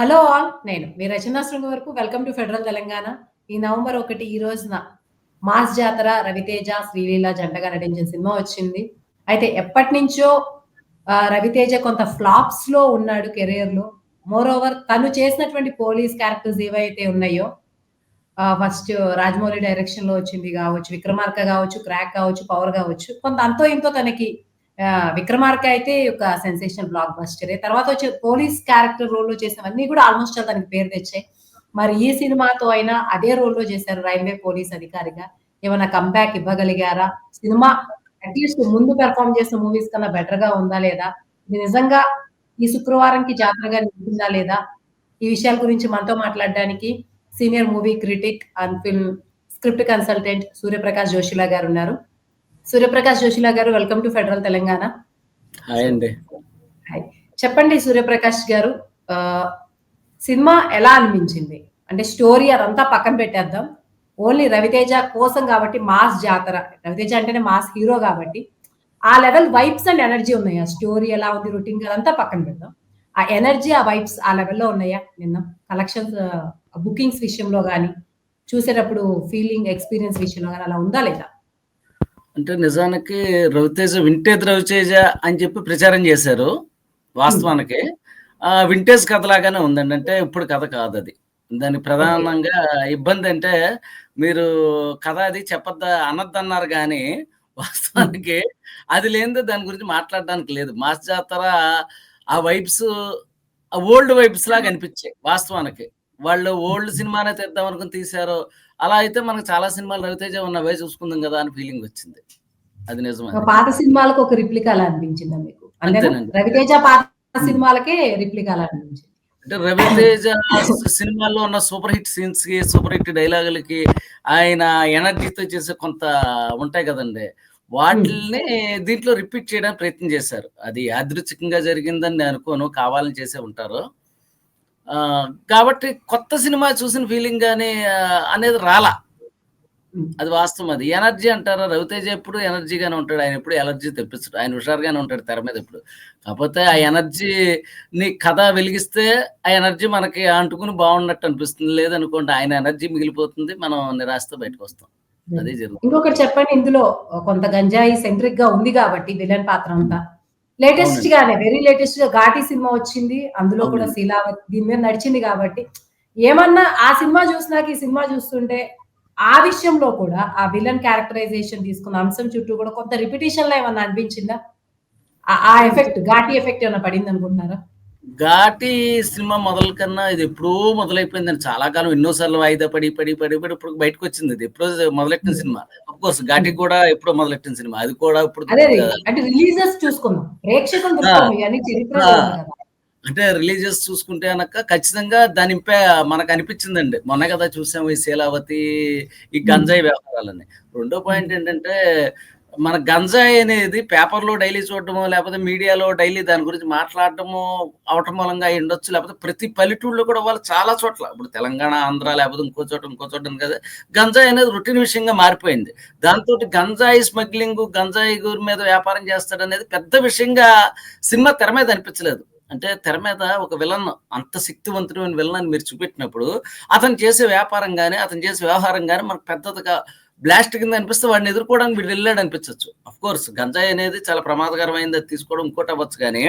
Hello all నేను మీ రచనా శృంగ వరకు welcome to federal Telangana. ఈ నవంబర్ ఒకటి ఈ రోజున మాస్ జాతర రవితేజ శ్రీలీల జంటగా నటించిన సినిమా వచ్చింది. అయితే ఎప్పటి నుంచో రవితేజ కొంత ఫ్లాప్స్లో ఉన్నాడు కెరీర్లో. మోర్ ఓవర్ తను చేసినటువంటి పోలీస్ క్యారెక్టర్స్ ఏవైతే ఉన్నాయో ఫస్ట్ రాజమౌళి డైరెక్షన్లో వచ్చింది కావచ్చు విక్రమార్క కావచ్చు క్రాక్ కావచ్చు పవర్ కావచ్చు కొంత అంతో ఇంతో తనకి విక్రమార్క అయితే ఒక సెన్సేషన్ బ్లాక్ బస్టర్ తర్వాత వచ్చే పోలీస్ క్యారెక్టర్ రోల్లో చేసినవన్నీ కూడా ఆల్మోస్ట్ దానికి పేరు తెచ్చాయి. మరి ఈ సినిమాతో అయినా అదే రోల్లో చేశారు రైల్వే పోలీస్ అధికారిగా. ఏమైనా కంబ్యాక్ ఇవ్వగలిగారా? సినిమా అట్లీస్ట్ ముందు పెర్ఫామ్ చేసిన మూవీస్ కన్నా బెటర్గా ఉందా లేదా? ఇది నిజంగా ఈ శుక్రవారంకి జాతరగా నిలిచిందా లేదా? ఈ విషయాల గురించి మనతో మాట్లాడడానికి senior movie critic and film script consultant Suryaprakash Joshila garu ఉన్నారు. Suryaprakash Joshila garu welcome to federal Telangana. Hi అండి. హాయ్. చెప్పండి సూర్యప్రకాష్ గారు సినిమా ఎలా అనిపించింది? అంటే స్టోరీ అదంతా పక్కన పెట్టేద్దాం. ఓన్లీ రవితేజ కోసం కాబట్టి మాస్ జాతర. రవితేజ అంటేనే మాస్ హీరో కాబట్టి. ఆ లెవెల్ వైబ్స్ అండ్ ఎనర్జీ ఉన్నాయా? స్టోరీ ఎలా ఉంది రొటీన్ అదంతా పక్కన పెడదాం. ఆ ఎనర్జీ ఆ వైబ్స్ ఆ లెవెల్లో ఉన్నాయా? నిన్న కలెక్షన్స్ బుకింగ్స్ విషయంలో కానీ చూసేటప్పుడు ఫీలింగ్ ఎక్స్పీరియన్స్ విషయంలో కానీ అలా ఉందా లేదా? అంటే నిజానికి రవితేజ వింటేజ్ రవితేజ అని చెప్పి ప్రచారం చేశారు వాస్తవానికి. ఆ వింటేజ్ కథ లాగానే ఉందండి. అంటే ఇప్పుడు కథ కాదు అది. దానికి ప్రధానంగా ఇబ్బంది అంటే మీరు కథ అది చెప్పద్దా అనొద్దన్నారు కానీ వాస్తవానికి అది లేనిదే దాని గురించి మాట్లాడడానికి లేదు. మాస్ జాతర ఆ వైబ్స్ ఓల్డ్ వైబ్స్ లాగా అనిపించాయి వాస్తవానికి. వాళ్ళు ఓల్డ్ సినిమానే తెద్దాం అనుకుని తీశారు. అలా అయితే మనకు చాలా సినిమాలు రవితేజ ఉన్నవే చూసుకుందాం కదా అని ఫీలింగ్ వచ్చింది. అది నిజమే. పాత సినిమాలకు ఒక రిప్లికా అలా అనిపించిందా మీకు. రవితేజ పాత సినిమాలకే రిప్లికా అలా అనిపించింది. అంటే రవితేజ సినిమాల్లో ఉన్న సూపర్ హిట్ సీన్స్కి సూపర్ హిట్ డైలాగులకి ఆయన ఎనర్జీతో చేసే కొంత ఉంటాయి కదండి. వాటిల్ని దీంట్లో రిపీట్ చేయడానికి ప్రయత్నం చేశారు. అది యాదృచ్ఛికంగా జరిగిందని నేను అనుకోను. కావాలని చేసే ఉంటారు. కాబట్టి కొత్త సినిమా చూసిన ఫీలింగ్ కానీ అనేది రాలా. అది వాస్తవం అది. ఎనర్జీ అంటారా? రవితేజ ఎప్పుడు ఎనర్జీగానే ఉంటాడు. ఆయన ఎప్పుడు ఎనర్జీ తెప్పించడు ఆయన హుషారుగానే ఉంటాడు తెర మీద ఎప్పుడు. కాకపోతే ఆ ఎనర్జీ నీ కథ వెలిగిస్తే ఆ ఎనర్జీ మనకి అంటుకుని బాగున్నట్టు అనిపిస్తుంది. లేదనుకోండి ఆయన ఎనర్జీ మిగిలిపోతుంది. మనం నిరాశతో బయటకు వస్తాం. అదే జరుగుతుంది. ఇంకొకటి చెప్పండి ఇందులో. కొంత గంజాయి సెంట్రిక్గా ఉంది కాబట్టి విలన్ పాత్ర అంతా. లేటెస్ట్. గానే వెరీ లేటెస్ట్గా ఘాటి సినిమా వచ్చింది అందులో కూడా. శీలావతి దీని మీద నడిచింది కాబట్టి ఏమన్నా ఆ సినిమా చూసినాక ఈ సినిమా చూస్తుంటే ఆ విషయంలో కూడా ఆ విలన్ క్యారెక్టరైజేషన్ తీసుకున్న అంశం చుట్టూ కూడా కొంత రిపిటేషన్లో ఏమన్నా అనిపించిందా ఆ- ఆ ఎఫెక్ట్ ఘాటి ఎఫెక్ట్ ఏమైనా పడింది అనుకుంటున్నారా ఘాటి సినిమా మొదలు కన్నా ఇది ఎప్పుడూ మొదలైపోయిందని చాలా కాలం ఎన్నోసార్లు వాయిదా పడి పడి పడి పడి ఇప్పుడు బయటకు వచ్చింది ఇది ఎప్పుడో మొదలెట్టిన సినిమా. కోర్స్ ఘాటి కూడా ఎప్పుడో మొదలెట్టిన సినిమా. అది కూడా ఇప్పుడు అంటే రిలీజెస్ రిలీజియస్ చూసుకుంటే అనక ఖచ్చితంగా దాని ఇంపే మనకు అనిపించిందండి. మొన్న కదా చూసాము ఈ శీలావతి ఈ గంజాయి వ్యవహారాలని రెండో పాయింట్ ఏంటంటే మన గంజాయి అనేది పేపర్లో డైలీ చూడటమో లేకపోతే మీడియాలో డైలీ దాని గురించి మాట్లాడటము అవటం మూలంగా ఉండొచ్చు. లేకపోతే ప్రతి పల్లెటూళ్ళలో కూడా వాళ్ళు చాలా చోట్ల ఇప్పుడు తెలంగాణ ఆంధ్ర లేకపోతే ఇంకో చోట ఇంకో చోట కదా గంజాయి అనేది రొటీన్ విషయంగా మారిపోయింది. దాంతో గంజాయి స్మగ్లింగ్ గంజాయి గురి మీద వ్యాపారం చేస్తాడు అనేది పెద్ద విషయంగా సినిమా తెర మీద అనిపించలేదు. అంటే తెర మీద ఒక విలన్ అంత శక్తివంతుడైన విలన్ అని మీరు చూపెట్టినప్పుడు అతను చేసే వ్యాపారం కానీ అతను చేసే వ్యవహారం కానీ మనకు పెద్దదిగా బ్లాస్ట్ కింద అనిపిస్తే వాడిని ఎదుర్కోవడానికి వీడు వెళ్ళాడు అనిపించవచ్చు అఫ్ కోర్స్ గంజాయి అనేది చాలా ప్రమాదకరమైనది అది తీసుకోవడం ఇంకోటి అవ్వచ్చు కానీ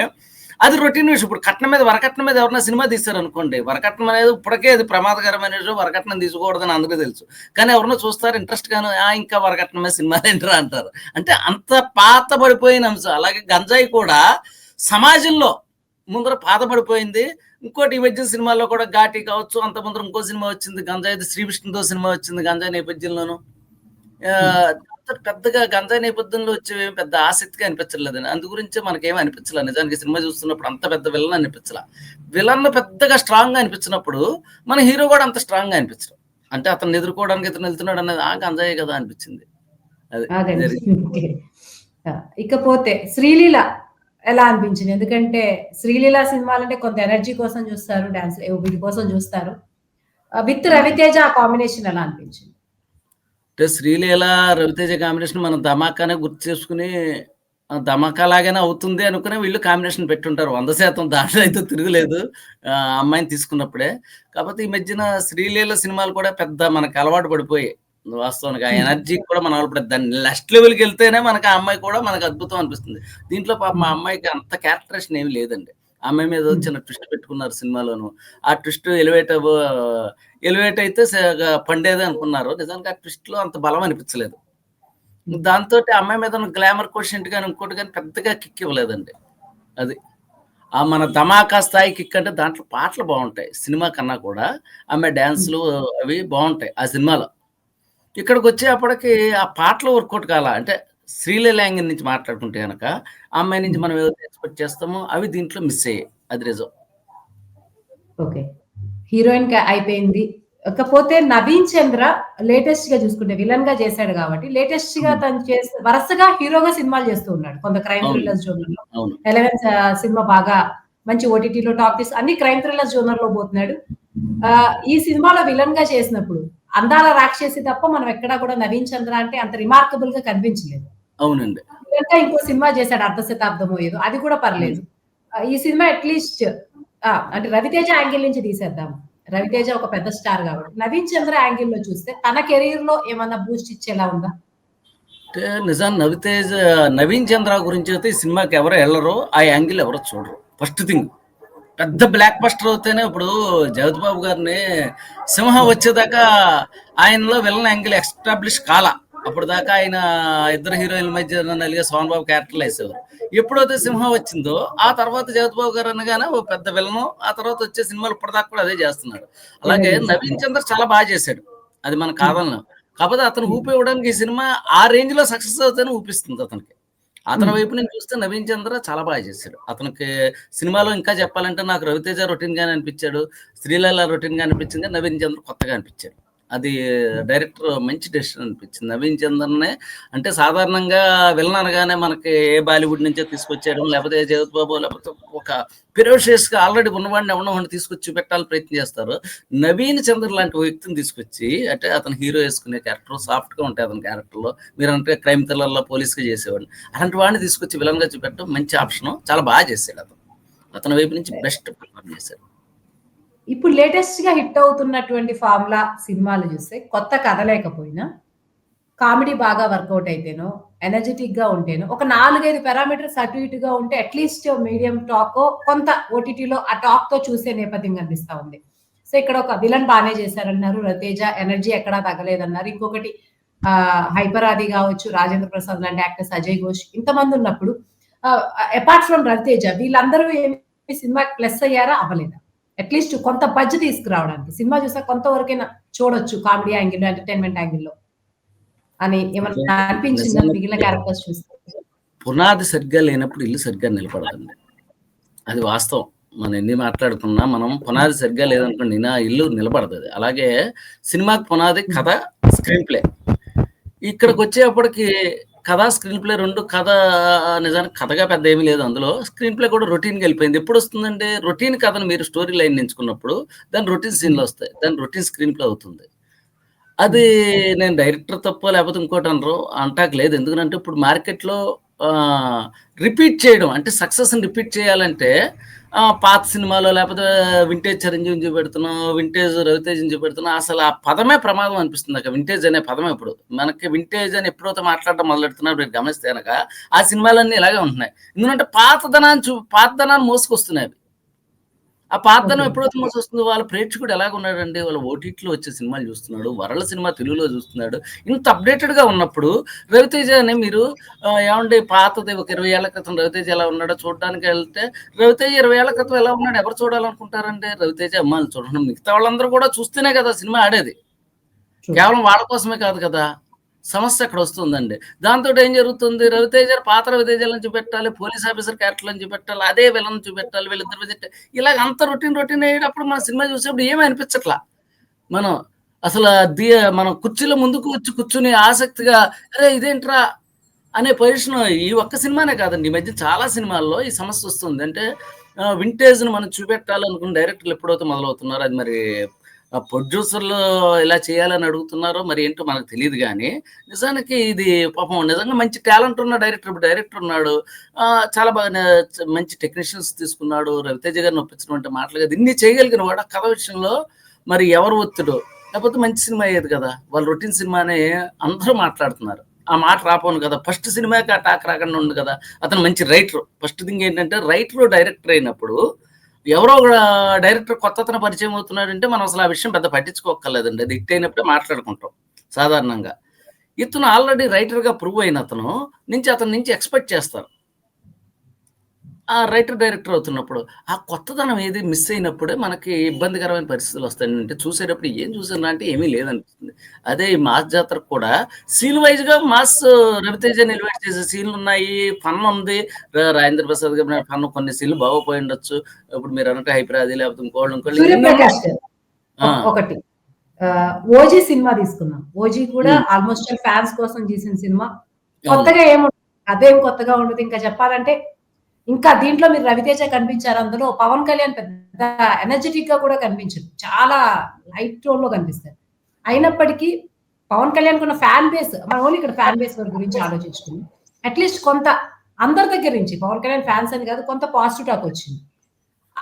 అది రొటీన్ విషయం ఇప్పుడు కట్నం మీద వరకట్నం మీద ఎవరైనా సినిమా తీస్తారనుకోండి వరకట్నం అనేది ఇప్పటికే అది ప్రమాదకరమైన విషయం వరకట్నం తీసుకోకూడదని అందరికీ తెలుసు. కానీ ఎవరైనా చూస్తారు ఇంట్రెస్ట్ గాను "ఆ, ఇంకా వరకట్నమే మీద సినిమా ఏంట్రా అంటారు. అంటే అంత పాత పడిపోయిన అంశం. అలాగే గంజాయి కూడా సమాజంలో ముందర పాతపడిపోయింది ఇంకోటి ఈ మధ్య సినిమాల్లో కూడా ఘాటి కావచ్చు. అంత ముందర ఇంకో సినిమా వచ్చింది గంజాయి శ్రీకృష్ణతో సినిమా వచ్చింది గంజాయి నేపథ్యంలోనూ. పెద్దగా గంజాయి నేపథ్యంలో వచ్చేవి పెద్ద ఆసక్తిగా అనిపించలేదండి అందు గురించి మనకేం అనిపించలేదు నిజానికి సినిమా చూస్తున్నప్పుడు అంత పెద్ద విలన్ అనిపించలే? విలన్ పెద్దగా స్ట్రాంగ్గా అనిపించినప్పుడు మన హీరో కూడా అంత స్ట్రాంగ్గా అనిపించడం. అంటే అతను ఎదుర్కోవడానికి ఇతను వెళ్తున్నాడు అనేది ఆ గంజాయి కదా అనిపించింది. అది ఇకపోతే శ్రీలీల ఎలా అనిపించింది? ఎందుకంటే శ్రీలీల సినిమాలంటే కొంత ఎనర్జీ కోసం చూస్తారు డాన్స్ వీటి కోసం చూస్తారు. విత్ రవితేజ ఆ కాంబినేషన్ ఎలా అనిపించింది? అంటే శ్రీలీల రవితేజ కాంబినేషన్ మనం ధమాకానే గుర్తు చేసుకుని! ధమాకా లాగానే అవుతుంది అనుకునే వీళ్ళు కాంబినేషన్ పెట్టుంటారు. 100% దాంట్లో అయితే తిరుగులేదు. అమ్మాయిని తీసుకున్నప్పుడే. కాపోతే ఈ మధ్యన 'శ్రీలీల' సినిమాలు కూడా పెద్ద మనకు అలవాటు పడిపోయాయి. వాస్తవానికి. ఆ. ఎనర్జీ కూడా మనం ఇప్పుడు దాన్ని నెక్స్ట్ లెవెల్‌కెళ్తేనే మనకు ఆ అమ్మాయి కూడా మనకు అద్భుతం అనిపిస్తుంది. దీంట్లో పాపం హ్మ్. అమ్మాయికి అంత క్యారెక్టరేషన్ ఏమి లేదండి. అమ్మాయి మీద. చిన్న ట్విస్ట్ పెట్టుకున్నారు సినిమాలోను. ఆ ట్విస్ట్ ఎలివేట్ ఎలివేట్ అయితే పండేది అనుకున్నారు. నిజానికి ఆ ట్విస్ట్‌లో అంత బలం అనిపించలేదు. దాంతో అమ్మాయి మీద ఉన్న గ్లామర్ క్వశ్చన్ కానీ ఇంకోటి కానీ పెద్దగా కిక్ ఇవ్వలేదండి. అది. ఆ మన 'ధమాకా' స్థాయి కిక్ అంటే దాంట్లో పాటలు బాగుంటాయి సినిమా కన్నా కూడా ఆమె హ్మ్. డాన్స్‌లు అవి బాగుంటాయి ఆ సినిమాలో. ఇక్కడికి వచ్చేప్పటికి ఆ పాటలు వర్కౌట్ కాలా. అంటే 'శ్రీలీల' నుంచి మాట్లాడుకుంటే గనక, ఆ అమ్మాయి నుంచి మనం ఏదైతే ఎక్స్‌పెక్ట్ చేస్తామో అవి దీంట్లో మిస్ అయ్యాయి. అది నిజం. ఓకే. హీరోయిన్‌కి అయిపోయింది. ఇకపోతే 'నవీన్ చంద్ర' లేటెస్ట్‌గా చూసుకుంటే విలన్‌గా చేసాడు కాబట్టి, లేటెస్ట్‌గా హ్మ్. తను చేసి వరుసగా హీరోగా సినిమాలు చేస్తూ ఉన్నాడు. కొంత క్రైమ్ అవును. థ్రిల్లర్స్ జోనర్‌లో. అవును. 'ఎలెవెన్' సినిమా బాగా మంచి ఓటీటీలో టాక్ తీసి అన్ని క్రైమ్ థ్రిల్లర్ జోనర్‌లో పోతున్నాడు. ఆహ్, ఈ సినిమాలో విలన్‌గా చేసినప్పుడు 'అందాల రాక్షసి' తప్ప మనం ఎక్కడా కూడా 'నవీన్ చంద్ర' అంటే అంత రిమార్కబుల్‌గా కనిపించలేదు. అవునండి. ఇంకో సినిమా చేసాడు 'అర్ధ శతాబ్దమో' ఏదో అది కూడా. పర్లేదు. ఈ సినిమా అట్‌లీస్ట్! అంటే 'రవితేజ' యాంగిల్ నుంచి తీసేద్దాం. 'రవితేజ' ఒక పెద్ద స్టార్ కాబట్టి. 'నవీన్ చంద్ర' యాంగిల్లో చూస్తే తన కెరియర్‌లో ఏమన్నా బూస్ట్ ఇచ్చేలా ఉందా? అంటే నిజాన్ని 'నవీన్ చంద్ర' గురించి అయితే సినిమాకి ఎవరు వెళ్ళరు ఆ యాంగిల్ ఎవరు చూడరు. First thing. పెద్ద బ్లాక్ బస్టర్ అవుతేనే ఇప్పుడు 'జగపతి బాబు' గారిని 'సింహం' వచ్చేదాకా ఆయనలో విలన్ యాంగిల్ ఎస్టాబ్లిష్ కాలా. అప్పటిదాకా ఆయన ఇద్దరు హీరోయిన్ల మధ్య నలిగే 'సోహన్ బాబు' క్యారెక్టర్‌లు ఎసేవారు. ఎప్పుడైతే 'సింహం' వచ్చిందో ఆ తర్వాత 'జగపతి బాబు' గారు అనగానే ఓ పెద్ద విలను. ఆ తర్వాత వచ్చే సినిమాలు ఇప్పటిదాకా కూడా అదే చేస్తున్నారు. అలాగే. 'నవీన్ చంద్ర' చాలా బాగా చేశాడు. అది మనం హ్మ్. కాదనలేం. కాపోతే అతను. ఊపు ఇవ్వడానికి ఈ సినిమా ఆ రేంజ్‌లో సక్సెస్ అవుతేనే ఊపిస్తుంది అతనికి. అతని. వైపు నుంచి చూస్తే 'నవీన్ చంద్ర' చాలా బాగా చేశాడు. అతనికి సినిమాలో ఇంకా చెప్పాలంటే నాకు 'రవితేజ' రొటీన్‌గానే అనిపించాడు. 'శ్రీలీల' రొటీన్‌గా అనిపించింది. 'నవీన్ చంద్ర' కొత్తగా అనిపించాడు. అది. డైరెక్టర్ మంచి డెసిషన్ అనిపించింది. 'నవీన్ చంద్రనే' అంటే సాధారణంగా విలన్ అనగానే మనకి ఏ బాలీవుడ్ నుంచో తీసుకొచ్చేయడం, లేకపోతే 'జగపతి బాబు' లేకపోతే ఒక ఫెరోషియస్‌గా ఆల్రెడీ ఉన్నవాడిని ఒకడిని తీసుకొచ్చి చూపెట్టాలని ప్రయత్నం చేస్తారు. 'నవీన్ చంద్ర' లాంటి వ్యక్తిని తీసుకొచ్చి అంటే అతను హీరో యేసుకునే క్యారెక్టర్ సాఫ్ట్‌గా ఉంటాయి అతని క్యారెక్టర్‌లో. మీరంటే క్రైమ్ థ్రిల్లర్‌లో పోలీస్‌గా చేసేవాడిని. అలాంటి వాడిని తీసుకొచ్చి విలన్‌గా చూపెట్టడం మంచి ఆప్షను. చాలా బాగా చేశాడు అతను. అతని వైపు నుంచి బెస్ట్ పెర్ఫార్మ్ చేశాడు. ఇప్పుడు లేటెస్ట్‌గా హిట్ అవుతున్నటువంటి ఫార్ములా సినిమాలు చూస్తే కొత్త కథ లేకపోయినా, కామెడీ బాగా వర్కౌట్ అయితేనో, ఎనర్జిటిక్‌గా ఉంటేనో, ఒక 4, 5 పారామీటర్స్ అటు ఇటుగా ఉంటే అట్‌లీస్ట్ మీడియం టాక్ కొంత ఓటీటీలో ఆ టాక్‌తో చూసే నేపథ్యం కనిపిస్తా ఉంది. సో, ఇక్కడ ఒక విలన్ బాగానే చేశారన్నారు. రతేజ ఎనర్జీ ఎక్కడా తగ్గలేదన్నారు. ఇంకొకటి 'హైపర్ ఆది' కావచ్చు, 'రాజేంద్ర ప్రసాద్' లాంటి యాక్టర్స్, 'అజయ్ ఘోష్' ఇంతమంది ఉన్నప్పుడు అపార్ట్ ఫ్రమ్ 'రవితేజ' వీళ్ళందరూ ఏమి సినిమా ప్లస్ అయ్యారా? అవ్వలేదా? అట్‌లీస్ట్ కొంత బజ్ తీసుకురావడానికి. సినిమా చూసాక కొంతవరకైనా చూడొచ్చు కామెడీ యాంగిల్‌లో, ఎంటర్‌టైన్‌మెంట్ యాంగిల్‌లో. అని ఏమన్నా అనిపించిందా మిగిలిన క్యారెక్టర్స్ చూస్తే? పునాది సరిగ్గా లేనప్పుడు ఇల్లు సరిగ్గా నిలబడదండి. అది వాస్తవం. మనం ఎన్ని మాట్లాడుకున్నా మనం పునాది సరిగ్గా లేదనుకోండి నా ఇల్లు నిలబడదది. అలాగే సినిమాకి పునాది. కథ, స్క్రీన్ ప్లే. హ్మ్. ఇక్కడికొచ్చేప్పటికి కథ, స్క్రీన్ ప్లే 2 కథ నిజానికి కథగా పెద్ద ఏమీ లేదు అందులో. స్క్రీన్ ప్లే కూడా రొటీన్‌గా ఎళ్ళిపోయింది. ఎప్పుడొస్తుందంటే రొటీన్ కథను మీరు స్టోరీ లైన్ ఎంచుకున్నప్పుడు దాని రొటీన్ హ్మ్. సీన్‌లొస్తాయి. దాని రొటీన్ స్క్రీన్ ప్లే అవుతుంది. అది. నేను డైరెక్టర్ తప్పో లేకపోతే ఇంకోటనరు అంటాక లేదు. ఎందుకనంటే ఇప్పుడు మార్కెట్‌లో రిపీట్ చేయడం అంటే సక్సెస్‌ని రిపీట్ చేయాలంటే పాత సినిమాలో లేకపోతే వింటేజ్ చిరంజీవిని చూపెడుతున్నాం, వింటేజ్ రవితేజని చూపెడుతున్నాం. అసలు ఆ పదమే ప్రమాదం అనిపిస్తుంది అక్క వింటేజ్ అనే పదమే ఇప్పుడు. మనకి వింటేజ్ అని ఎప్పుడైతే మాట్లాడడం మొదలెడుతున్నారో మీరు గమనిస్తే కనుక ఆ సినిమాలన్నీ ఇలాగే ఉంటున్నాయి. ఎందుకంటే పాతదనాన్ని చూ పాతదనాన్ని మోసుకొస్తున్నాయి అవి. ఆ పాతదనం ఓకే. ఎప్పుడైతే మోసొస్తుందో వాళ్ళ ప్రేక్షకుడు ఎలాగున్నాడండి, వాళ్ళ ఓటీటీలో వచ్చే సినిమాలు చూస్తున్నాడు. వరల్డ్ సినిమా తెలుగులో చూస్తున్నాడు. ఇంత అప్‌డేటెడ్‌గా ఉన్నప్పుడు రవితేజని మీరు ఆహ్, ఏవండీ పాతది ఒక 20 ఏళ్ళ క్రితం రవితేజ ఎలా ఉన్నాడో చూడ్డానికెళ్తే, రవితేజ 20 ఏళ్ళ క్రితం ఎలా ఉన్నాడు ఎవరు చూడాలనుకుంటారండి? రవితేజ అభిమానులు చూడడం. మిగతా వాళ్ళందరూ కూడా చూస్తేనే కదా సినిమా ఆడేది. కేవలం వాళ్ళ కోసమే కాదు కదా! సమస్య అక్కడొస్తుందండి. దాంతోటి ఏం జరుగుతుంది? రవితేజ పాత రవితేజలను చూపెట్టాలి. పోలీస్ ఆఫీసర్ క్యారెక్టర్‌లను చూపెట్టాలి. అదే విలన్ చూపెట్టాలి. వీళ్ళిద్దరు మధ్య ఇలాగ అంత రొటీన్ రొటీన్ అయ్యేటప్పుడు మన సినిమా చూసేప్పుడు ఏమీ అనిపించట్లా. మనం అసలు ది మనం కుర్చీలో ముందుకు వచ్చి కూర్చొని ఆసక్తిగా అరే! ఇదేంట్రా అనే పొజిషన్ ఈ ఒక్క సినిమానే కాదండి. ఈ మధ్య చాలా సినిమాల్లో ఈ సమస్య వస్తుంది. అంటే వింటేజ్ను మనం చూపెట్టాలనుకున్న డైరెక్టర్లు ఎప్పుడైతే మొదలవుతున్నారో అది మరి ప్రొడ్యూసర్లు ఇలా చేయాలని అడుగుతున్నారో మరి ఏంటో మనకు తెలియదు కానీ నిజానికి ఇది పాపం నిజంగా మంచి టాలెంట్ ఉన్న డైరెక్టర్ ఇప్పుడు డైరెక్టర్ ఉన్నాడు. ఆ, చాలా బాగా మంచి టెక్నీషియన్స్ తీసుకున్నాడు. రవితేజ గారిని ఒప్పించినటువంటి మాటలు కదా. ఇన్ని చేయగలిగిన వాడు కథ విషయంలో మరి ఎవరు ఒత్తిడు? లేకపోతే మంచి సినిమా అయ్యేది కదా? వాళ్ళు రొటీన్ సినిమానే అందరూ మాట్లాడుతున్నారు. ఆ మాట రాపోను కదా. ఫస్ట్ సినిమాకి ఆ టాక్ రాకుండా ఉంది కదా. అతను మంచి రైటర్ ఫస్ట్ థింగ్ ఏంటంటే రైటర్ డైరెక్టర్ అయినప్పుడు ఎవరో ఒక డైరెక్టర్ కొత్త అతను పరిచయం అవుతున్నాడంటే మనం అసలు ఆ విషయం పెద్ద పట్టించుకోక్కర్లేదండి. అది హిట్ అయినప్పుడే మాట్లాడుకుంటాం సాధారణంగా. ఇతను ఆల్రెడీ రైటర్గా ప్రూవ్ అయిన అతను నుంచి అతని నుంచి ఎక్స్పెక్ట్ చేస్తారు. ఆ రైటర్ డైరెక్టర్ అవుతున్నప్పుడు ఆ కొత్తదనం ఏది మిస్ అయినప్పుడే మనకి ఇబ్బందికరమైన పరిస్థితులు వస్తాయి. అంటే చూసేటప్పుడు ఏం చూసాను అంటే ఏమీ లేదనిపిస్తుంది. అదే ఈ మాస్ జాతరకు కూడా సీన్ వైజ్గా మాస్ రవితేజ నిలబెట్టి చేసే సీన్లు ఉన్నాయి. ఫన్ ఉంది. రాజేంద్ర ప్రసాద్ గారి ఫన్ కొన్ని సీన్లు బాగోపోయి ఉండొచ్చు. ఇప్పుడు మీరు అన్నట్టు హైపరాది లేకపోతే ఇంకోళ్ళు ఇంకోళ్ళు ఒకటి. ఓజీ సినిమా తీసుకుందాం. ఓజీ కూడా. ఆల్మోస్ట్ ఫ్యాన్స్ కోసం చేసిన సినిమా. కొత్తగా ఏముండదు. అదేం కొత్తగా ఉండదు. ఇంకా చెప్పాలంటే ఇంకా దీంట్లో మీరు రవితేజ కనిపించారు అందులో పవన్ కళ్యాణ్ పెద్ద ఎనర్జెటిక్గా కూడా కనిపించారు. చాలా లైట్ టోన్లో కనిపిస్తారు. అయినప్పటికీ పవన్ కళ్యాణ్ ఉన్న ఫ్యాన్ బేస్ మనం ఓన్లీ ఇక్కడ ఫ్యాన్ బేస్ గురించి ఆలోచించుకున్నాం అట్లీస్ట్ కొంత అందరి దగ్గర నుంచి పవన్ కళ్యాణ్ ఫ్యాన్స్ అని కాదు కొంత పాజిటివ్ టాక్ వచ్చింది.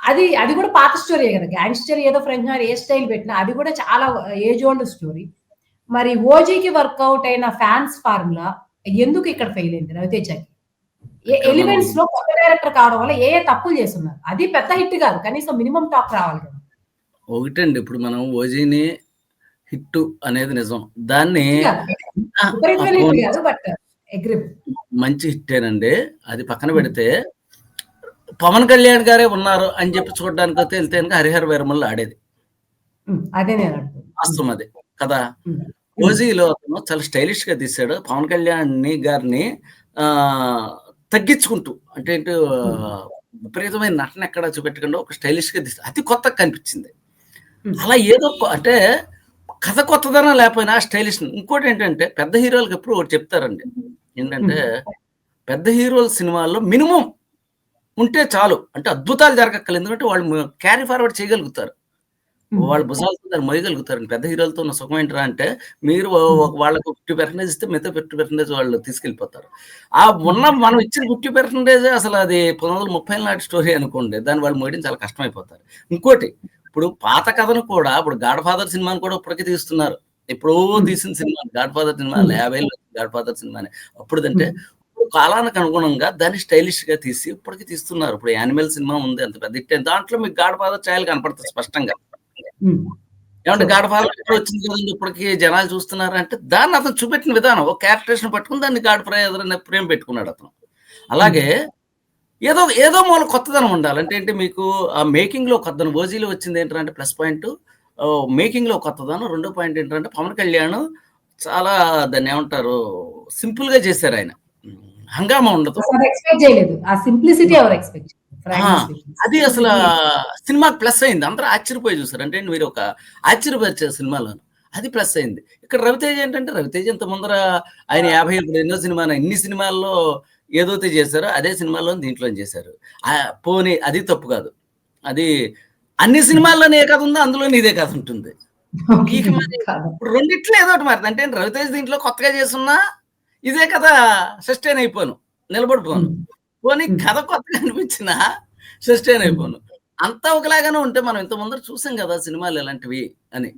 అది అది కూడా పాత స్టోరీ కదా. గ్యాంగ్స్టర్ ఏదో ఫ్రెంచ్ ఏ స్టైల్ పెట్టినా అది కూడా చాలా ఏజ్ ఓల్డ్ స్టోరీ మరి ఓజీకి వర్కౌట్ అయిన ఫ్యాన్స్ ఫార్ములా ఎందుకు ఇక్కడ ఫెయిల్ అయింది? రవితేజకి? ఏ ఎలిమెంట్స్లో కొత్త డైరెక్టర్ కావడం వల్ల ఏ ఏ తప్పులు చేస్తున్నారు? అది పెద్ద హిట్ కాదు. కనీసం మినిమం టాక్ రావాలి కదా. ఒకటండి ఇప్పుడు మనం ఓజీని హిట్ అనేది నిజం. దాన్ని మంచి హిట్టేనండి అది పక్కన పెడితే పవన్ కళ్యాణ్ గారే ఉన్నారు అని చెప్పి చూడడానికి అయితే వెళ్తే కనుక హరిహర వీరమల్లు ఆడేది. అదే వాస్తవం అది కదా. ఓజీలో అతను చాలా స్టైలిష్గా తీశాడు. పవన్ కళ్యాణ్ గారిని ఆ తగ్గించుకుంటూ అంటే ఏంటి విపరీతమైన నటన ఎక్కడ చూపెట్టకుండా ఒక స్టైలిష్గా తీశాడు అది కొత్తగా కనిపించింది. అలా ఏదో అంటే కథ కొత్తదనం లేకపోయినా స్టైలిష్ ఇంకోటి ఏంటంటే పెద్ద హీరోలకు ఎప్పుడు ఒకటి చెప్తారండి. ఏంటంటే పెద్ద హీరోల సినిమాల్లో మినిమం ఉంటే చాలు అంటే అద్భుతాలు జరగక్కర్లేదు ఎందుకంటే వాళ్ళు క్యారీ ఫార్వర్డ్ చేయగలుగుతారు. వాళ్ళ భుజాలతో దాన్ని మోయగలుగుతారు పెద్ద హీరోలతో ఉన్న సుఖం ఏంట్రా అంటే మీరు వాళ్ళకు ఫిఫ్టీ పర్సెంటేజ్ ఇస్తే మిగతా ఫిఫ్టీ పర్సెంటేజ్ వాళ్ళు తీసుకెళ్ళిపోతారు. ఆ ఉన్న మనం ఇచ్చిన ఫిఫ్టీ పర్సెంటేజ్ అసలు అది పంతొమ్మిది వందల ముప్పై నాటి స్టోరీ అనుకోండి దాన్ని వాళ్ళు మోయడం చాలా కష్టమైపోతారు. ఇంకోటి ఇప్పుడు పాత కథను కూడా ఇప్పుడు గాడ్ ఫాదర్ సినిమాని కూడా ఇప్పటికీ తీస్తున్నారు. ఎప్పుడో తీసిన cinema godfather cinema Hmm. యాభై గాడ్ ఫాదర్ సినిమాని. అప్పుడుదంటే ఇప్పుడు కాలానికి అనుగుణంగా దాన్ని స్టైలిష్గా తీసి ఇప్పటికి తీస్తున్నారు. ఇప్పుడు యానిమల్ సినిమా ఉంది అంత పెద్ద. దాంట్లో మీకు గాడ్ ఫాదర్ ఛాయలు కనపడుతుంది స్పష్టంగా. ఏమంటే So- గాడ్ ఫాదర్ ఎప్పుడు వచ్చింది కదండి ఇప్పటికి జనాలు చూస్తున్నారు అంటే దాన్ని అతను చూపెట్టిన విధానం ఒక క్యారెక్టరేషన్ పట్టుకుని దాన్ని గాడ్ ఫాదర్ అనే ప్రేమ పెట్టుకున్నాడు అతను. అలాగే ఏదో ఏదో మూల కొత్తదనం ఉండాలి. అంటే ఏంటి మీకు ఆ మేకింగ్లో కొత్తదనం ఓజీలో వచ్చింది ఏంటంటే ప్లస్ పాయింట్ మేకింగ్లో కొత్తదనం రెండో పాయింట్ ఏంటంటే పవన్ కళ్యాణ్ చాలా దాన్ని ఏమంటారు సింపుల్గా చేశారు ఆయన. హంగామా ఉండదు. ఎక్స్పెక్ట్ చేయలేదు. ఆ సింప్లిసిటీ ఎవరు ఎక్స్పెక్ట్ అది అసలు సినిమాకి ప్లస్ అయింది. అందరూ ఆశ్చర్యపోయి చూసారు అంటే మీరు ఒక ఆశ్చర్యపరిచారు సినిమాలో అది ప్లస్ అయింది. ఇక్కడ రవితేజ ఏంటంటే రవితేజ ఇంత ముందర ఆయన యాభై ఎన్నో సినిమా ఇన్ని సినిమాల్లో ఏదైతే చేశారో అదే సినిమాలో దీంట్లో చేశారు. ఆ, పోనీ అది తప్పు కాదు. అది అన్ని సినిమాల్లోనే ఏ కథ ఉందో అందులోనే ఇదే కథ ఉంటుంది. రెండిట్లో ఏదో ఒకటి మారింది అంటే రవితేజ దీంట్లో కొత్తగా చేస్తున్నా ఇదే కథ సస్టైన్ అయిపోను నిలబడిపోను. పోనీ. కథ కొత్తగా అనిపించినా సస్టైన్ అయిపోను. అంతా ఒకలాగానే ఉంటే మనం ఇంత ముందర చూసాం కదా సినిమాలు ఇలాంటివి అని.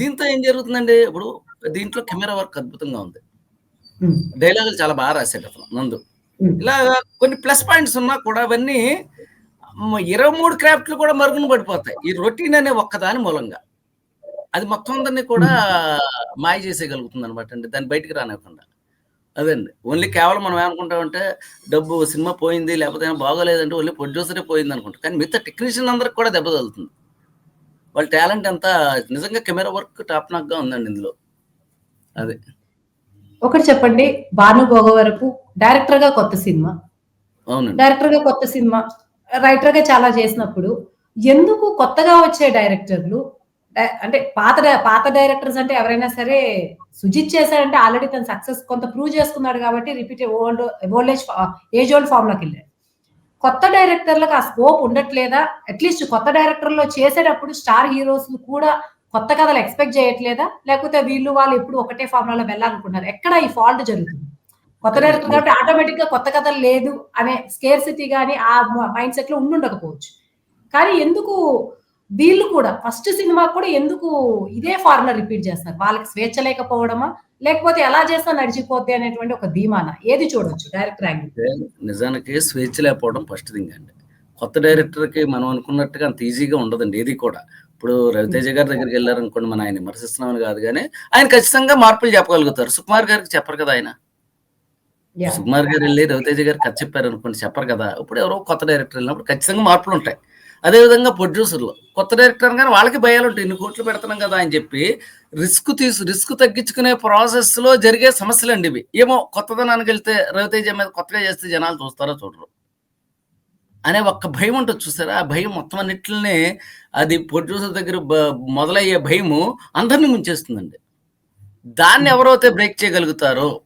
దీంతో ఏం జరుగుతుందండి? ఇప్పుడు దీంట్లో కెమెరా వర్క్ అద్భుతంగా ఉంది. డైలాగులు చాలా బాగా రాశాడు అతను నందు. ఇలా కొన్ని ప్లస్ పాయింట్స్ ఉన్నా కూడా అవన్నీ ఇరవై మూడు క్రాఫ్ట్లు కూడా మరుగున పడిపోతాయి. ఈ రొటీన్ అనే ఒక్కదాని మూలంగా. అది మొత్తం అందరినీ కూడా మాయ చేసేయగలుగుతుంది అనమాట అండి. దాన్ని బయటికి రానివ్వకుండా. అదండి. ఓన్లీ కేవలం మనం ఏమనుకుంటామంటే డబ్బు సినిమా పోయింది లేకపోతే బాగోలేదంటే ఓన్లీ ప్రొడ్యూసరే పోయింది అనుకుంటాం కానీ మిగతా టెక్నీషియన్ అందరికి కూడా దెబ్బ తగులుతుంది. వాళ్ళ టాలెంట్ అంతా నిజంగా కెమెరా వర్క్ టాప్ నాక్గా ఉందండి ఇందులో. అదే. ఒకటి చెప్పండి భాను భోగవరపు డైరెక్టర్గా కొత్త సినిమా. అవునండి. డైరెక్టర్గా కొత్త సినిమా రైటర్గా చాలా చేసినప్పుడు ఎందుకు కొత్తగా వచ్చే డైరెక్టర్లు అంటే పాత పాత డైరెక్టర్స్ అంటే ఎవరైనా సరే సుజిత్ చేశాడంటే ఆల్రెడీ తన సక్సెస్ కొంత ప్రూవ్ చేసుకున్నాడు కాబట్టి repeat old old age age old ఫామ్లోకి వెళ్ళాడు. కొత్త డైరెక్టర్లకు ఆ స్కోప్ ఉండట్లేదా? అట్లీస్ట్ కొత్త డైరెక్టర్లో చేసేటప్పుడు స్టార్ హీరోస్ కూడా కొత్త కథలు ఎక్స్పెక్ట్ చేయట్లేదా? లేకపోతే వీళ్ళు వాళ్ళు ఎప్పుడు ఒకటే ఫార్ములాలో వెళ్ళాలనుకుంటున్నారు? ఎక్కడ ఈ ఫాల్ట్ జరుగుతుంది? కొత్త డైరెక్టర్ కాబట్టి ఆటోమేటిక్గా కొత్త కథ లేదు అనే స్కేర్ సిటీ గానీ ఆ మైండ్ సెట్లో ఉండుండకపోవచ్చు. కానీ ఎందుకు వీళ్ళు కూడా ఫస్ట్ సినిమా కూడా ఎందుకు ఇదే ఫార్ములా రిపీట్ చేస్తారు? వాళ్ళకి స్వేచ్ఛ లేకపోవడమా? లేకపోతే ఎలా చేస్తా నడిచిపోతే అనేటువంటి ఒక ధీమాన? ఏది చూడొచ్చు? డైరెక్టర్ యాంగిల్ నిజానికి స్వేచ్ఛ లేకపోవడం ఫస్ట్ థింగ్ అండి. కొత్త డైరెక్టర్కి మనం అనుకున్నట్టుగా అంత ఈజీగా ఉండదండి ఏది కూడా. ఇప్పుడు రవితేజ గారి దగ్గరికి వెళ్ళారనుకోండి మనం ఆయన విమర్శిస్తున్నామని కాదు కానీ ఆయన ఖచ్చితంగా మార్పులు చెప్పగలుగుతారు. సుకుమార్ గారికి చెప్పరు కదా ఆయన. సుకుమార్ గారు వెళ్ళి రవితేజ గారికి కథ చెప్పారు అనుకోండి చెప్పరు కదా. ఇప్పుడు ఎవరో కొత్త డైరెక్టర్ వెళ్ళినప్పుడు ఖచ్చితంగా మార్పులు ఉంటాయి. అదేవిధంగా ప్రొడ్యూసర్లు కొత్త డైరెక్టర్ కానీ వాళ్ళకి భయాలు ఉంటాయి. ఇన్ని కోట్లు పెడుతున్నాం కదా అని చెప్పి రిస్క్ తీసు రిస్క్ తగ్గించుకునే ప్రాసెస్లో జరిగే సమస్యలు అండి ఇవి. ఏమో కొత్తదనానికి వెళ్తే రవితేజ మీద కొత్తగా చేస్తే జనాలు చూస్తారో చూడరు. అనే ఒక్క భయం ఉంటుంది చూసారా? ఆ భయం మొత్తం అన్నిటినే అది ప్రొడ్యూసర్ దగ్గర బ- మొదలయ్యే భయము అందరినీ ముంచేస్తుందండి. దాన్ని ఎవరైతే బ్రేక్ చేయగలుగుతారో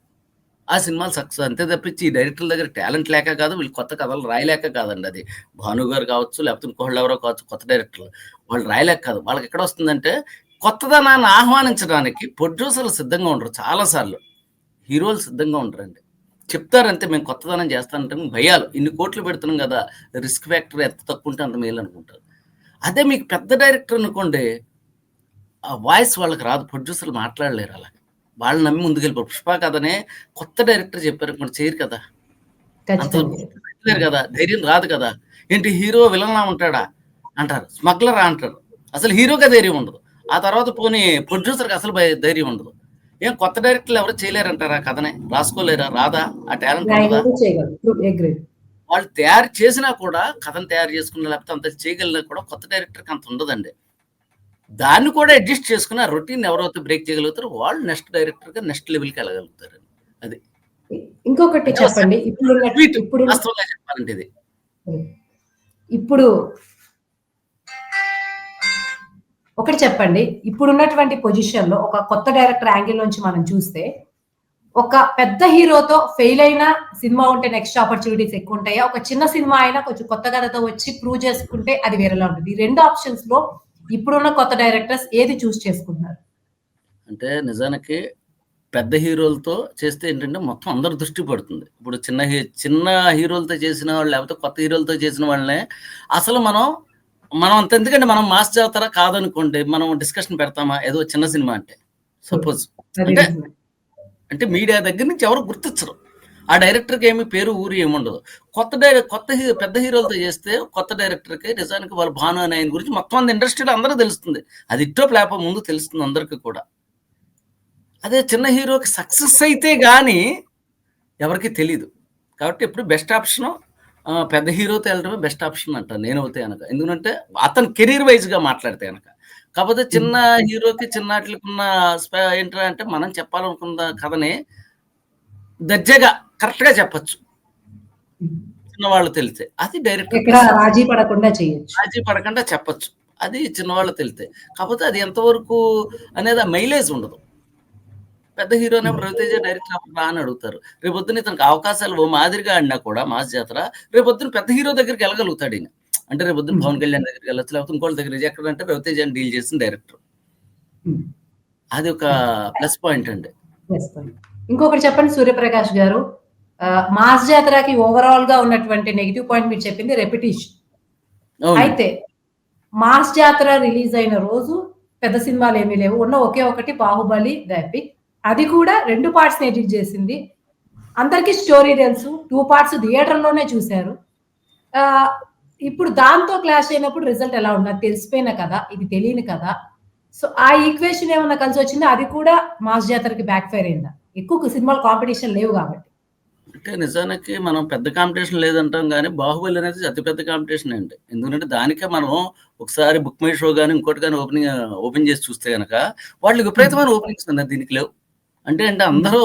ఆ సినిమాలు సక్సెస్ అంతే తప్పించి ఈ డైరెక్టర్ దగ్గర టాలెంట్ లేక కాదు వీళ్ళు కొత్త కథలు రాయలేక కాదండి అది. భానుగారు కావచ్చు లేకపోతే ఇంకోళ్ళు ఎవరో కావచ్చు కొత్త డైరెక్టర్లు. వాళ్ళు రాయలేక కాదు. వాళ్ళకి ఎక్కడ వస్తుందంటే కొత్తదనాన్ని ఆహ్వానించడానికి ప్రొడ్యూసర్లు సిద్ధంగా ఉండరు చాలాసార్లు. హీరోలు సిద్ధంగా ఉండరండి. చెప్తారంటే మేము కొత్తదనం చేస్తానంటే భయాలు. ఇన్ని కోట్లు పెడుతున్నాం కదా రిస్క్ ఫ్యాక్టర్ ఎంత తక్కువ ఉంటే అంత మేలు అనుకుంటారు. అదే మీకు పెద్ద డైరెక్టర్ అనుకోండి ఆ వాయిస్ వాళ్ళకి రాదు ప్రొడ్యూసర్లు మాట్లాడలేరు అలా. వాళ్ళు నమ్మి ముందుకెళ్ళిపోరు పుష్ప కథనే కొత్త డైరెక్టర్ చెప్పారు అనుకోండి చేయరు కదా. కదా. ధైర్యం రాదు కదా. ఏంటి హీరో విలన్లా ఉంటాడా? అంటారు. స్మగ్లర్ అంటారు. అసలు హీరోగా ధైర్యం ఉండదు. ఆ తర్వాత పోనీ ప్రొడ్యూసర్కి అసలు ధైర్యం ఉండదు. ఏం కొత్త డైరెక్టర్లు ఎవరు చేయలేరంటారా కథనే? రాసుకోలేరా? రాదా? ఆ టాలెంట్ వాళ్ళు తయారు చేసినా కూడా కథను తయారు చేసుకున్న లేకపోతే అంత చేయగలిగినా కూడా కొత్త డైరెక్టర్కి అంత ఉండదండి. దాన్ని కూడా అడ్జస్ట్ చేసుకుని ఆ రొటీన్ ఎవరైతే బ్రేక్ చేయగలుగుతారో వాళ్ళు నెక్స్ట్ డైరెక్టర్గా నెక్స్ట్ లెవెల్కి వెళ్ళగలుగుతారు. అది. ఇంకొకటి చెప్పండి. ఇప్పుడు. ఇప్పుడు చెప్పాలంటే ఇది. ఇప్పుడు ఒకటి చెప్పండి. ఇప్పుడున్నటువంటి పొజిషన్లో ఒక కొత్త డైరెక్టర్ యాంగిల్ నుంచి మనం చూస్తే ఒక పెద్ద హీరోతో ఫెయిల్ అయిన సినిమా ఉంటే నెక్స్ట్ ఆపర్చునిటీస్ ఎక్కువ ఉంటాయా? ఒక చిన్న సినిమా అయినా కొంచెం కొత్త కథతో వచ్చి ప్రూవ్ చేసుకుంటే అది వేరేలా ఉంటుంది. ఈ రెండు ఆప్షన్స్లో ఇప్పుడున్న కొత్త డైరెక్టర్స్ ఏది చూస్ చేసుకుంటున్నారు? అంటే నిజానికి పెద్ద హీరోలతో చేస్తే ఏంటంటే మొత్తం అందరు దృష్టి పడుతుంది. ఇప్పుడు చిన్న హీ చిన్న హీరోలతో చేసిన వాళ్ళు లేకపోతే కొత్త హీరోలతో చేసిన వాళ్ళనే అసలు మనం మనం అంత ఎందుకంటే మనం మాస్ జాతర కాదనుకోండి మనం డిస్కషన్ పెడతామా? ఏదో చిన్న సినిమా అంటే. సపోజ్. అంటే-. అంటే మీడియా దగ్గర నుంచి ఎవరు గుర్తించరు. ఆ డైరెక్టర్కి ఏమి పేరు ఊరు ఏమి ఉండదు. కొత్త డైరెక్ట్ కొత్త హీ- పెద్ద హీరోలతో చేస్తే కొత్త డైరెక్టర్కి నిజానికి వాళ్ళ భాను అనే ఆయన గురించి మొత్తం అంత ఇండస్ట్రీలో అందరూ తెలుస్తుంది. అది ఇట్టో ప్లాప ముందు తెలుస్తుంది అందరికీ కూడా. అదే చిన్న హీరోకి సక్సెస్ అయితే కానీ ఎవరికి తెలియదు కాబట్టి ఎప్పుడు బెస్ట్ ఆప్షన్ పెద్ద హీరోతో వెళ్ళడమే బెస్ట్ ఆప్షన్ అంట. నేను అవుతే కనుక ఎందుకంటే అతను కెరీర్ వైజ్గా మాట్లాడితే కనుక కాకపోతే చిన్న హీరోకి చిన్నట్లకి ఉన్న స్ప- ఏంట్రా అంటే మనం చెప్పాలనుకున్న కథని దర్జాగా కరెక్ట్గా చెప్పచ్చు. చిన్నవాళ్ళు తెలితే. అది డైరెక్ట్ రాజీ పడకుండా చేయొచ్చు. రాజీ పడకుండా చెప్పచ్చు. అది చిన్నవాళ్ళు తెలితే. కాకపోతే అది ఎంతవరకు అనేది ఆ మైలేజ్ ఉండదు. పెద్ద హీరోనే రవితేజ డైరెక్టర్ రా అని అడుగుతారు. రేపొద్దున ఇతనికి అవకాశాలు ఓ మాదిరిగా ఆడినా కూడా మాస్ జాతర రేపొద్దున పెద్ద హీరో దగ్గరికి వెళ్ళగలుగుతాడు ఈయన. అంటే రేపొద్దున పవన్ కళ్యాణ్ దగ్గరికి వెళ్ళొచ్చు లేకపోతే ఇంకోళ్ళ దగ్గర ఎక్కడ అంటే రవితేజ అని డీల్ చేసిన డైరెక్టర్. అది ఒక ప్లస్ పాయింట్ అండి. ఇంకొకటి చెప్పండి సూర్యప్రకాష్ గారు. మాస్ జాతరకి ఓవరాల్గా ఉన్నటువంటి నెగిటివ్ పాయింట్ మీరు చెప్పింది రెపిటేషన్ అయితే మాస్ జాతర రిలీజ్ అయిన రోజు పెద్ద సినిమాలు ఏమీ లేవు. ఉన్న ఒకే ఒకటి బాహుబలి ద ఎపిక్ అది కూడా రెండు పార్ట్స్ ఎడిట్ చేసింది. అందరికీ స్టోరీ తెలుసు. టూ పార్ట్స్ థియేటర్లోనే చూశారు. ఇప్పుడు దాంతో క్లాష్ అయినప్పుడు రిజల్ట్ ఎలా ఉంది అది తెలిసిపోయిన కదా. ఇది తెలియని కదా. సో ఆ ఈక్వేషన్ ఏమన్నా కలిసి వచ్చిందా? అది కూడా మాస్ జాతరకి బ్యాక్ ఫైర్ అయిందా? ఎక్కువ సినిమాలు కాంపిటీషన్ లేవు కాబట్టి. అంటే నిజానికి మనం పెద్ద కాంపిటీషన్ లేదంటాం కానీ బాహుబలి అనేది అతి పెద్ద కాంపిటీషన్ అండి. ఎందుకంటే దానికే మనం ఒకసారి బుక్ మై షో కానీ ఇంకోటి కానీ ఓపెనింగ్ ఓపెన్ చేసి చూస్తే కనుక వాళ్ళు విపరీతమైన ఓపెనింగ్స్ ఉన్నాయి దీనికి లేవు. అంటే అంటే అందరూ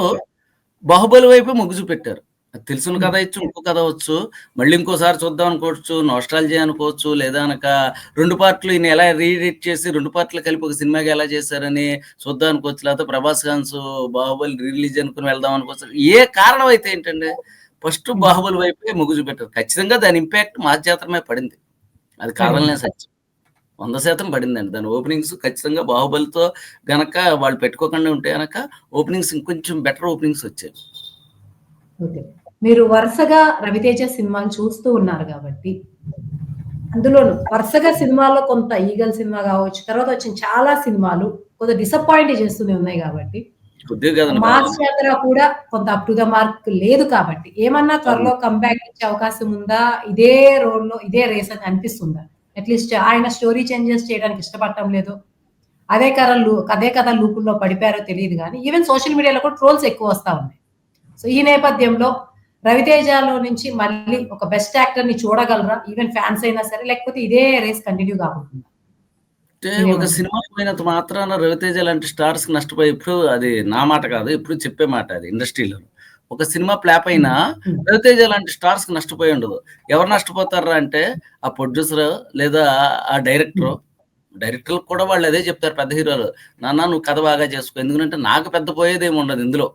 బాహుబలి వైపు మొగ్గు చూపెట్టారు. అది తెలిసిన కథ ఇచ్చు ఇంకో కథ వచ్చు. మళ్ళీ ఇంకోసారి చూద్దాం అనుకోవచ్చు నోస్టాలజీ అనుకోవచ్చు లేదా అనక రెండు పార్ట్లు ఈయన ఎలా రీఎడిట్ చేసి రెండు పార్ట్లు కలిపి ఒక సినిమాకి ఎలా చేశారని చూద్దాం అనుకోవచ్చు. లేకపోతే ప్రభాస్ ఖాన్స్ బాహుబలి రిలీజ్ అనుకుని వెళ్దాం అనుకోవచ్చు. ఏ కారణం అయితే ఏంటంటే ఫస్ట్ బాహుబలి వైపే మొగ్గు చూపెట్టారు. ఖచ్చితంగా దాని ఇంపాక్ట్ మా జాతరమే పడింది. అది కాదలనే సత్యం. 100% పడిందండి. దాని ఓపెనింగ్స్ ఖచ్చితంగా 'బాహుబలి'తో గనక వాళ్ళు పెట్టుకోకుండా ఉంటే గనక ఓపెనింగ్స్ ఇంకొంచెం బెటర్ ఓపెనింగ్స్ వచ్చేవి. ఓకే. మీరు వరుసగా 'రవితేజ' సినిమాలు చూస్తూ ఉన్నారు గాబట్టి, అందులోను వరుసగా సినిమాల్లో కొంత 'ఈగల్' సినిమా గావచ్చు, తర్వాత వచ్చిన చాలా సినిమాలు కొంత డిసప్పాయింట్ చేస్తూనే ఉన్నాయి 'మాస్ బాగా. జాతర' కూడా కొంత అప్ టు ద మార్క్ లేదు కాబట్టి, ఏమన్నా త్వరలో అవును. కమ్‌బ్యాక్ ఇచ్చే అవకాశం ఉందా? ఇదే రోల్‌లో ఇదే రేస్ అని అనిపిస్తుందా? అట్‌లీస్ట్ ఆయన స్టోరీ చేంజెస్ చేయడానికి ఇష్టపడటం లేదు. అదే కథ లూ అదే కథ లూపుల్లో పడిపోయారో తెలీదు గానీ, ఈవెన్ సోషల్ మీడియాలో కూడా ట్రోల్స్ ఎక్కువ వస్తా ఉన్నాయి. సో, ఈ నేపథ్యంలో 'రవితేజ'లో నుంచి మళ్ళీ ఒక బెస్ట్ యాక్టర్‌ని చూడగలరా? ఈవెన్ ఫ్యాన్స్ అయినా సరే, లేకపోతే ఇదే రేస్ కంటిన్యూ కాబోతుందా? అంటే ఒక? సినిమా పోయినంత మాత్రాన 'రవితేజ' లాంటి స్టార్స్‌కి నష్టపోయి ఎప్పుడు అది నా మాట కాదు. ఎప్పుడు చెప్పే మాట అది ఇండస్ట్రీలో. ఒక సినిమా ఫ్లాప్ అయినా. 'రవితేజ' లాంటి స్టార్స్‌కి నష్టపోయి ఉండదు. ఎవరు నష్టపోతార్రా అంటే ఆ ప్రొడ్యూసరో లేదా ఆ డైరెక్టరో హ్మ్. డైరెక్టర్‌లకు కూడా వాళ్ళు అదే చెప్తారు పెద్ద హీరోలు. నాన్న నువ్వు కథ బాగా చేసుకో. ఎందుకంటే నాకు పెద్ద పోయేదేమి ఉండదు ఇందులో.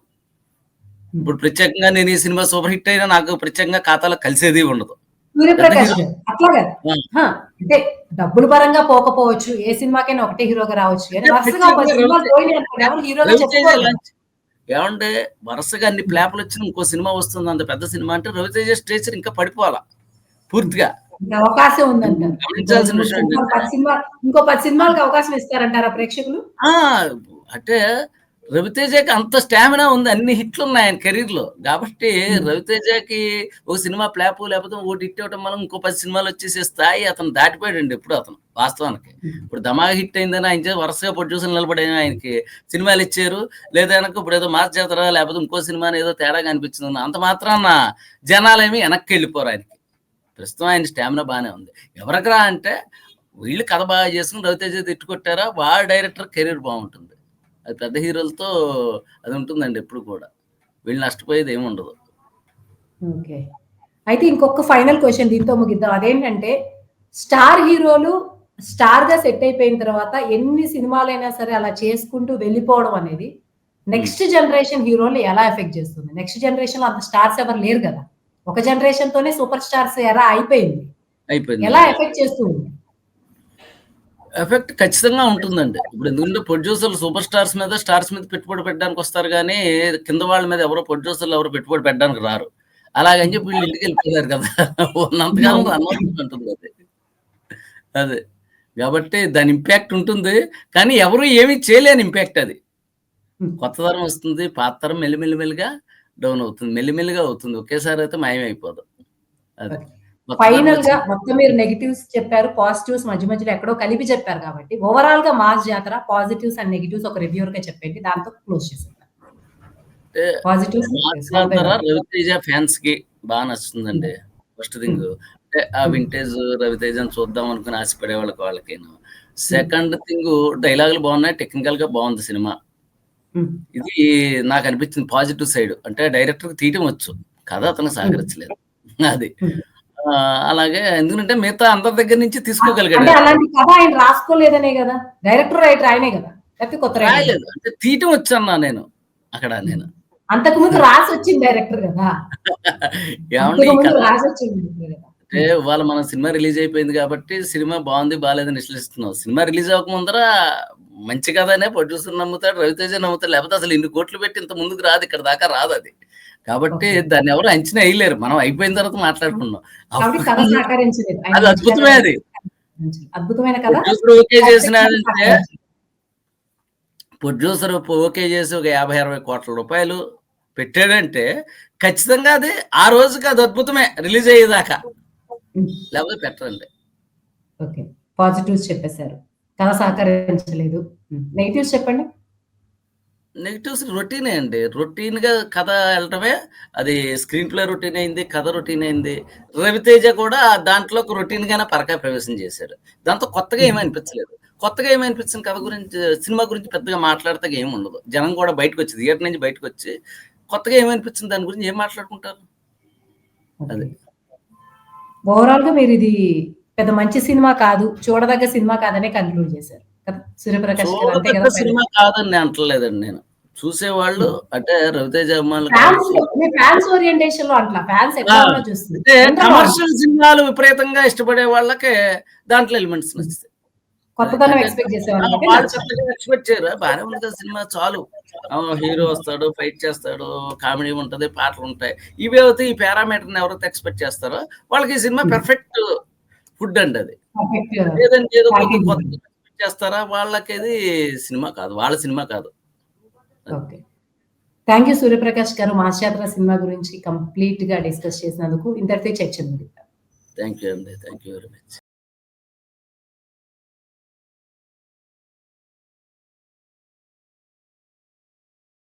ఇప్పుడు ప్రత్యేకంగా నేను ఈ సినిమా సూపర్ హిట్ అయినా నాకు ప్రత్యేకంగా ఖాతాలో కలిసేది ఉండదు. 'సూర్యప్రకాష్'. అట్లాగా! అంటే డబ్బుల పరంగా పోకపోవచ్చు. ఏ సినిమాకైనా ఒకటే హీరోగా రావచ్చు. అంటే వరుసగా అన్ని హ్మ్. ఫ్లాపులొచ్చినా ఇంకో సినిమా వస్తుంది అంత పెద్ద సినిమా అంటే 'రవితేజ' స్టేచర్ ఇంకా పడిపోవాల పూర్తిగా. అవకాశం ఉందంటారు. ఇంకో 2, గమనించాల్సిన 3 విషయం సినిమాలు ఏంటంటే 10 సినిమా ఇంకో 10 ఆ! సినిమాలకి అవకాశం ఇస్తారంటారా ప్రేక్షకులు? అంటే 'రవితేజ'కి అంత స్టామినా ఉంది. అన్ని హిట్లున్నాయి ఆయన కెరీర్‌లో. కాబట్టి హ్మ్. 'రవితేజ'కి ఒక సినిమా ఫ్లాపు లేకపోతే ఒకటి హిట్ అవ్వటం వల్ల ఇంకో 10 సినిమాలొచ్చేసే స్థాయి అతను దాటిపోయాడండి ఎప్పుడో అతను వాస్తవానికి. ఇప్పుడు 'ధమాకా' హిట్ అయిందని ఆయన వరుసగా ప్రొడ్యూసర్లు నిలబడి ఆయనకి సినిమాలిచ్చారు. లేదా గనక ఇప్పుడేదో 'మాస్ జాతర' లేకపోతే ఇంకో సినిమాని ఏదో తేడాగా అనిపించింది. అంత మాత్రాన జనాలేమి వెనక్కెళ్ళిపోరు ఆయనకి. ప్రస్తుతం ఆయన స్టామినా బానే ఉంది. ఎవరికిరా అంటే వీళ్ళు కథ బాగా చేసుకొని 'రవితేజ' తిట్టుకొట్టారా వాడి డైరెక్టర్ కెరీర్ బావుంటుంది. అది పెద్ద హీరోలతో అది ఉంటుందండి ఎప్పుడు కూడా. వీళ్ళు నష్టపోయేది ఏముండదు. ఓకే. అయితే ఇంకొక ఫైనల్ క్వెషన్ దీంతో ముగిద్దాం. అదేంటంటే స్టార్ హీరోలు స్టార్‌గా సెట్ అయిపోయిన తర్వాత ఎన్ని సినిమాలైనా సరే అలా చేసుకుంటూ వెళ్ళిపోవడం అనేది. నెక్స్ట్ జనరేషన్ హీరో‌ని ఎలా ఎఫెక్ట్ చేస్తుంది? నెక్స్ట్ జనరేషన్‌లో అంత స్టార్స్ ఎవరు లేరు గదా! ఒక జనరేషన్‌తోనే సూపర్ స్టార్స్ ఎరా అయిపోయింది. ఎలా ఎఫెక్ట్ చేస్తూ ఉంది? ఎఫెక్ట్ ఖచ్చితంగా ఉంటుందండి. ఇప్పుడు ఎందుకంటే ప్రొడ్యూసర్లు సూపర్ స్టార్స్ మీద, స్టార్స్ మీద పెట్టుబడి పెట్టడానికొస్తారు గానీ, కింద వాళ్ళ మీద ఎవరో ప్రొడ్యూసర్లు ఎవరు పెట్టుబడి పెట్టడానికి రారు. అలాగని చెప్పి వీళ్ళు ఇంటికెళ్ళిపోయారు కదా! ఉన్నంతకాలం. రన్ అవుతుంటుందది. అదే. కాబట్టి దాని ఇంపాక్ట్ ఉంటుంది. కానీ ఎవరు ఏమి చేయలేని ఇంపాక్ట్ అది. కొత్త తరం వస్తుంది. పాత తరం మెల్లి మెల్లి మెల్లిగా డౌన్ అవుతుంది. మెల్లి మెల్లిగా అవుతుంది. ఒకేసారి అయితే మాయమైపోదు. అది. ఫైనల్‌గా వచ్చింది. మొత్తం మీరు నెగెటివ్స్ చెప్పారు. పాజిటివ్స్ మధ్య మధ్యలో ఎక్కడో కలిపి చెప్పారు కాబట్టి ఓవరాల్‌గా 'mass Jathara' positives and negatives ఒక రివ్యూవర్‌గా చెప్పండి. దాంతో క్లోజ్ చేసేద్దాం. అంటే positives mass one by Jathara one. 'Raviteja' ఫ్యాన్స్‌కి బా హ్మ్. నచ్చుతుందండి. ఫస్ట్. థింగు. అంటే ఆ. వింటేజ్ 'రవితేజ'ని చూద్దాం అనుకుని ఆశపడే వాళ్ళకి వాళ్ళకిను. సెకండ్ థింగు డైలాగులు బావున్నాయి. టెక్నికల్‌గా బావుంది సినిమా. హ్మ్. ఇది నాకనిపించింది పాజిటివ్ సైడ్. అంటే డైరెక్టర్‌కి తీయటం వచ్చు. కథ అతనికి హ్మ్. సహకరించలేదు. అది. అలాగే ఎందుకంటే మిగతా అందరి దగ్గర నుంచి తీసుకోగలిగాడు. అలాంటి కథ ఆయన రాసుకోలేదనే గదా! డైరెక్టర్, రైటర్ ఆయనే! లేకపోతే కొత్త? రాయలేదు. అంటే తీయటం వచ్చన్నా నేను. అక్కడ. నేను. ఈ అంతకుముందు కథ రాసొచ్చిన డైరెక్టర్ గదా! అంటే. ఇవాళ మన సినిమా రిలీజ్ అయిపోయింది కాబట్టి సినిమా బావుంది, బాలేదని విశ్లేషిస్తున్నాం. సినిమా రిలీజ్ అవ్వకముందర మంచి కథనే ప్రొడ్యూసర్ నమ్ముతాడు, 'రవితేజ' నమ్ముతాడు. లేకపోతే అసలు ఇన్ని కోట్లు పెట్టి ఇంత ముందుకు రాదు. ఇక్కడి దాకా రాదది. కాబట్టి. దాన్ని ఎవరు అంచనా ఎయలేరు. మనం అయిపోయిన తర్వాత. ఆయన అది అద్భుతమే అది. అద్భుతమైన ఓకే సహకరించలేదు. ప్రొడ్యూసర్ ఓకే చేసి ఒక 50, 60 కోట్ల రూపాయలు పెట్టాడంటే ఖచ్చితంగా అది ఆ రోజుకి అది అద్భుతమే రిలీజ్ అయ్యేదాకా. లేకపోతే పెట్టరండి. ఓకే. పాజిటివ్స్ చెప్పేసారు. కథ సహకరించలేదు. నెగెటివ్స్ చెప్పండి. నెగెటివ్స్ రొటీనే అండి. రొటీన్‌గా కథ ఎళ్ళటమే అది స్క్రీన్ ప్లే రొటీన్ అయింది. కథ రొటీన్ అయింది. 'రవితేజ' కూడా దాంట్లోకి రొటీన్‌గానే పరకాయ ప్రవేశం చేశాడు. దాంతో కొత్తగా ఏమి. అనిపించలేదు. కొత్తగా ఏమి అనిపించింది కథ గురించి సినిమా గురించి పెద్దగా మాట్లాడతానికి ఏమి ఉండదు. జనం కూడా బయటకొచ్చి థియేటర్ నుంచి బయటకొచ్చి కొత్తగా ఏమి అనిపించింది దాని గురించి ఏం మాట్లాడుకుంటారు? అది. ఓవరాల్‌గా మీరిది పెద్ద మంచి సినిమా కాదు. చూడదగ్గ సినిమా కాదనే కన్క్లూడ్ చేశారు. సూర్యప్రకాష్. సినిమా కాదని నేను అంటలేదండి నేను. చూసేవాళ్ళు హ్మ్. అంటే 'రవితేజ'. అంటే. కమర్షియల్ సినిమాలు విపరీతంగా ఇష్టపడే వాళ్ళకే దాంట్లో ఎలిమెంట్స్. నచ్చుతాయి. ఎక్స్‌పెక్ట్ చేయరు. ఉంది కదా సినిమా చాలు. హీరో వస్తాడు, ఫైట్ చేస్తాడు, కామెడీ ఉంటది, పాటలుంటాయి. ఇవే అవుతే ఈ పారామీటర్‌ని ఎవరైతే ఎక్స్‌పెక్ట్ చేస్తారో వాళ్ళకి ఈ సినిమా. పర్ఫెక్ట్ ఫుడ్ అండి అది. లేదంటే ఏదో కొత్త చేస్తారా వాళ్ళకిది సినిమా కాదు. వాళ్ళ సినిమా కాదు. ఓకే. థాంక్ యూ సూర్యప్రకాష్ గారు 'మాస్ జాతర' సినిమా గురించి కంప్లీట్‌గా డిస్కస్ చేసినందుకు. ఇంతటితో చర్చ. థాంక్ యూ అండి. Thank you very much.